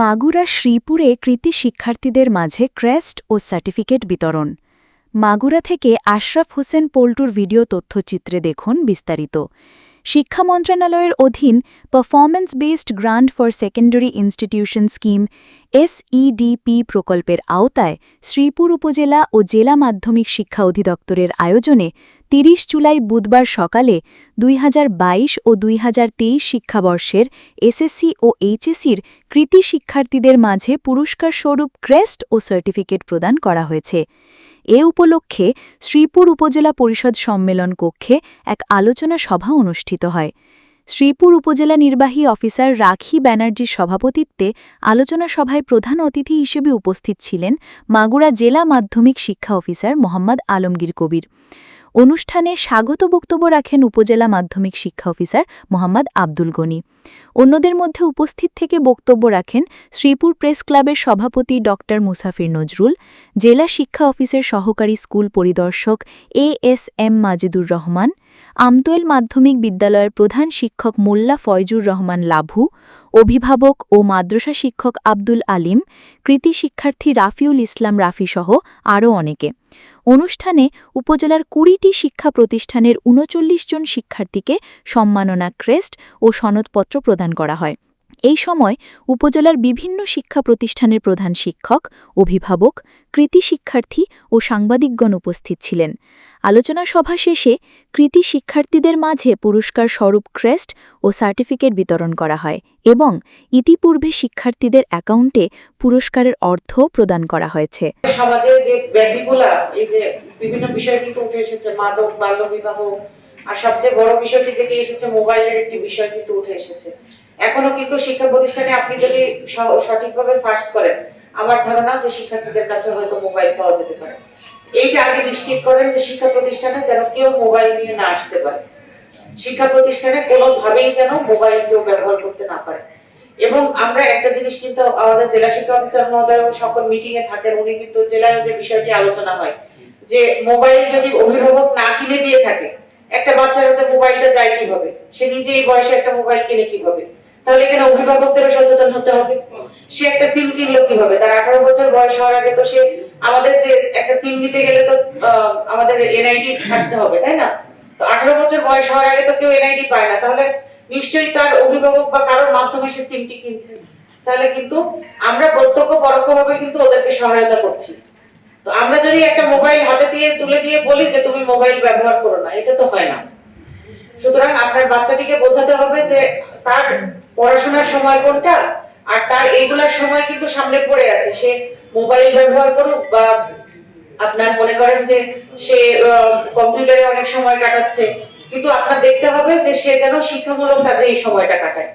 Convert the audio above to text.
মাগুরা শ্রীপুরে কৃতি শিক্ষার্থীদের মাঝে ক্রেস্ট ও সার্টিফিকেট বিতরণ। মাগুরা থেকে আশরাফ হোসেন পল্টুর ভিডিও তথ্যচিত্রে দেখুন বিস্তারিত। শিক্ষা মন্ত্রণালয়ের অধীন performance based grant for secondary institution scheme SEDP প্রকল্পের আওতায় শ্রীপুর উপজেলা ও জেলা মাধ্যমিক শিক্ষা অধিদপ্তরের আয়োজনে ৩০ জুলাই বুধবার সকালে দুই হাজার বাইশ ও দুই হাজার তেইশ শিক্ষাবর্ষের এসএসসি ও এইচএসির কৃতি শিক্ষার্থীদের মাঝে পুরস্কার স্বরূপ ক্রেস্ট ও সার্টিফিকেট প্রদান করা হয়েছে। এ উপলক্ষে শ্রীপুর উপজেলা পরিষদ সম্মেলন কক্ষে এক আলোচনা সভা অনুষ্ঠিত হয়। শ্রীপুর উপজেলা নির্বাহী অফিসার রাখি ব্যানার্জির সভাপতিত্বে আলোচনা সভায় প্রধান অতিথি হিসেবে উপস্থিত ছিলেন মাগুরা জেলা মাধ্যমিক শিক্ষা অফিসার মোহাম্মদ আলমগীর কবির। অনুষ্ঠানে স্বাগত বক্তব্য রাখেন উপজেলা মাধ্যমিক শিক্ষা অফিসার মোহাম্মদ আব্দুল গনি। অন্যদের মধ্যে উপস্থিত থেকে বক্তব্য রাখেন শ্রীপুর প্রেস ক্লাবের সভাপতি ড মুসাফির নজরুল, জেলা শিক্ষা অফিসের সহকারী স্কুল পরিদর্শক A S M Majedur Rahman, Amtoil মাধ্যমিক বিদ্যালয়ের প্রধান শিক্ষক মোল্লা ফয়জুর রহমান লাভু, অভিভাবক ও মাদ্রাসা শিক্ষক আব্দুল আলিম, কৃতি শিক্ষার্থী রাফিউল ইসলাম রাফিসহ আরও অনেকে। অনুষ্ঠানে উপজেলার কুড়িটি শিক্ষা প্রতিষ্ঠানের উনচল্লিশ জন শিক্ষার্থীকে সম্মাননা ক্রেস্ট ও সনদপত্র প্রদান করা হয়। এই সময় উপজেলার বিভিন্ন শিক্ষা প্রতিষ্ঠানের প্রধান শিক্ষক, অভিভাবক, কৃতি শিক্ষার্থী ও সাংবাদিকগণ উপস্থিত ছিলেন। আলোচনা সভা শেষে কৃতি শিক্ষার্থীদের মাঝে পুরস্কার স্বরূপ ক্রেস্ট ও সার্টিফিকেট বিতরণ করা হয় এবং ইতিপূর্বে শিক্ষার্থীদের অ্যাকাউন্টে পুরস্কারের অর্থ প্রদান করা হয়েছে। সমাজে যে ব্যাধিগুলা, এই যে বিভিন্ন বিষয় কিন্তু উঠে এসেছে, মাদক আর সবচেয়ে বড় বিষয়টি যেটি এসেছে, মোবাইলের একটি বিষয় কিন্তু উঠে এসেছে। এখনও কিন্তু শিক্ষা প্রতিষ্ঠানে আপনি যদি সঠিকভাবে সার্চ করেন, আমার ধারণা যে শিক্ষার্থীদের কাছে হয়তো মোবাইল পাওয়া যেতে পারে। এইটা আগে নিশ্চিত করেন যে শিক্ষা প্রতিষ্ঠানে যেন কেউ মোবাইল নিয়ে না আসতে পারে। শিক্ষা প্রতিষ্ঠানে কোনোভাবেই যেন মোবাইল কেউ ব্যবহার করতে না পারে। এবং আমরা একটা জিনিস কিন্তু আমাদের জেলা শিক্ষা অফিসার মহোদয় সকল মিটিং এ থাকেন, উনি কিন্তু জেলায় যে বিষয়টি আলোচনা হয়, যে মোবাইল যদি অভিভাবক না কিনে দিয়ে থাকে, একটা বাচ্চার হাতে মোবাইলটা যায় কীভাবে? সে নিজে এই বয়সে একটা মোবাইল কিনে কীভাবে? তাহলে এখানে অভিভাবকদেরও সচেতন হতে হবে। সে একটা সিম কিনলো কীভাবে? তার আঠারো বছর বয়স হওয়ার আগে তো সে আমাদের যে একটা সিম নিতে গেলে তো আমাদের এনআইডি থাকতে হবে, তাই না? তো আঠারো বছর বয়স হওয়ার আগে তো কেউ এনআইডি পায় না। তাহলে নিশ্চয়ই তার অভিভাবক বা কারোর মাধ্যমে সে সিমটি কিনছে। তাহলে কিন্তু আমরা প্রত্যক্ষ পরোক্ষভাবে কিন্তু ওদেরকে সহায়তা করছি। তো আমরা যদি একটা মোবাইল হাতে দিয়ে, তুলে দিয়ে বলি যে, তুমি মোবাইল ব্যবহার করো না, এটা তো হয় না। সুতরাং আপনার বাচ্চাটিকে বোঝাতে হবে যে তার পড়াশোনার সময় কোনটা, আর তার এইগুলার সময় কিন্তু সামনে পড়ে আছে। সে মোবাইল ব্যবহার করুক বা আপনার মনে করেন যে সে কম্পিউটারে অনেক সময় কাটাচ্ছে, কিন্তু আপনার দেখতে হবে যে সে যেন শিক্ষামূলক কাজে এই সময়টা কাটায়।